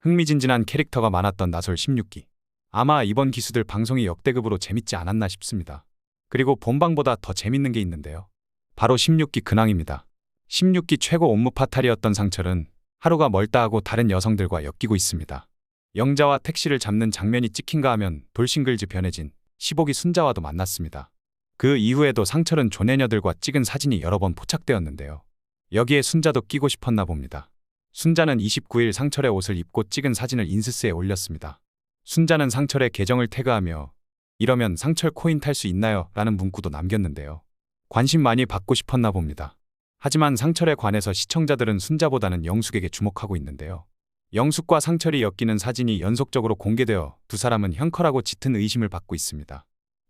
흥미진진한 캐릭터가 많았던 나솔 16기. 아마 이번 기수들 방송이 역대급으로 재밌지 않았나 싶습니다. 그리고 본방보다 더 재밌는 게 있는데요. 바로 16기 근황입니다. 16기 최고 옴무 파탈이었던 상철은 하루가 멀다 하고 다른 여성들과 엮이고 있습니다. 영자와 택시를 잡는 장면이 찍힌가 하면 돌싱글즈 변해진 15기 순자와도 만났습니다. 그 이후에도 상철은 조내녀들과 찍은 사진이 여러 번 포착되었는데요. 여기에 순자도 끼고 싶었나 봅니다. 순자는 29일 상철의 옷을 입고 찍은 사진을 인스스에 올렸습니다. 순자는 상철의 계정을 태그하며 이러면 상철 코인 탈 수 있나요? 라는 문구도 남겼는데요. 관심 많이 받고 싶었나 봅니다. 하지만 상철에 관해서 시청자들은 순자보다는 영숙에게 주목하고 있는데요. 영숙과 상철이 엮이는 사진이 연속적으로 공개되어 두 사람은 형커라고 짙은 의심을 받고 있습니다.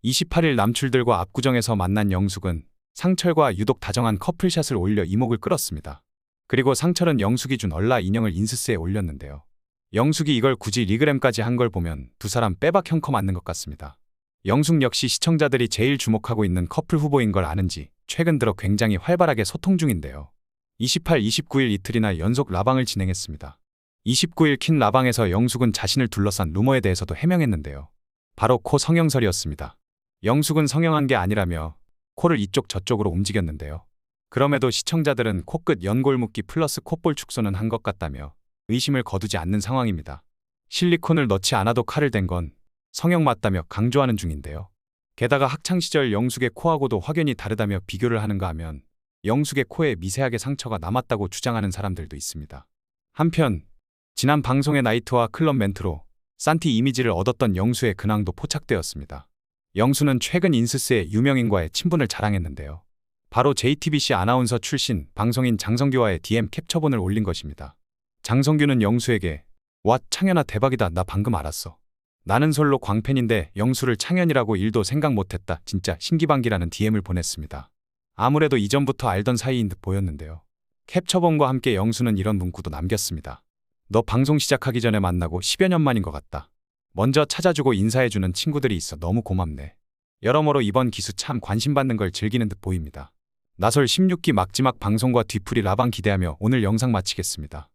28일 남출들과 압구정에서 만난 영숙은 상철과 유독 다정한 커플샷을 올려 이목을 끌었습니다. 그리고 상철은 영숙이 준 얼라 인형을 인스스에 올렸는데요. 영숙이 이걸 굳이 리그램까지 한 걸 보면 두 사람 빼박 형커 맞는 것 같습니다. 영숙 역시 시청자들이 제일 주목하고 있는 커플 후보인 걸 아는지 최근 들어 굉장히 활발하게 소통 중인데요. 28, 29일 이틀이나 연속 라방을 진행했습니다. 29일 킨 라방에서 영숙은 자신을 둘러싼 루머에 대해서도 해명했는데요. 바로 코 성형설이었습니다. 영숙은 성형한 게 아니라며 코를 이쪽 저쪽으로 움직였는데요. 그럼에도 시청자들은 코끝 연골 묶기 플러스 콧볼 축소는 한 것 같다며 의심을 거두지 않는 상황입니다. 실리콘을 넣지 않아도 칼을 댄 건 성형 맞다며 강조하는 중인데요. 게다가 학창시절 영숙의 코하고도 확연히 다르다며 비교를 하는가 하면 영숙의 코에 미세하게 상처가 남았다고 주장하는 사람들도 있습니다. 한편 지난 방송의 나이트와 클럽 멘트로 산티 이미지를 얻었던 영수의 근황도 포착되었습니다. 영수는 최근 인스스의 유명인과의 친분을 자랑했는데요. 바로 JTBC 아나운서 출신 방송인 장성규와의 DM 캡처본을 올린 것입니다. 장성규는 영수에게 와 창현아 대박이다 나 방금 알았어. 나는 솔로 광팬인데 영수를 창현이라고 일도 생각 못했다 진짜 신기방기라는 DM을 보냈습니다. 아무래도 이전부터 알던 사이인 듯 보였는데요. 캡처본과 함께 영수는 이런 문구도 남겼습니다. 너 방송 시작하기 전에 만나고 10여 년 만인 것 같다. 먼저 찾아주고 인사해주는 친구들이 있어 너무 고맙네. 여러모로 이번 기수 참 관심 받는 걸 즐기는 듯 보입니다. 나설 16기 막지막 방송과 뒤풀이 라방 기대하며 오늘 영상 마치겠습니다.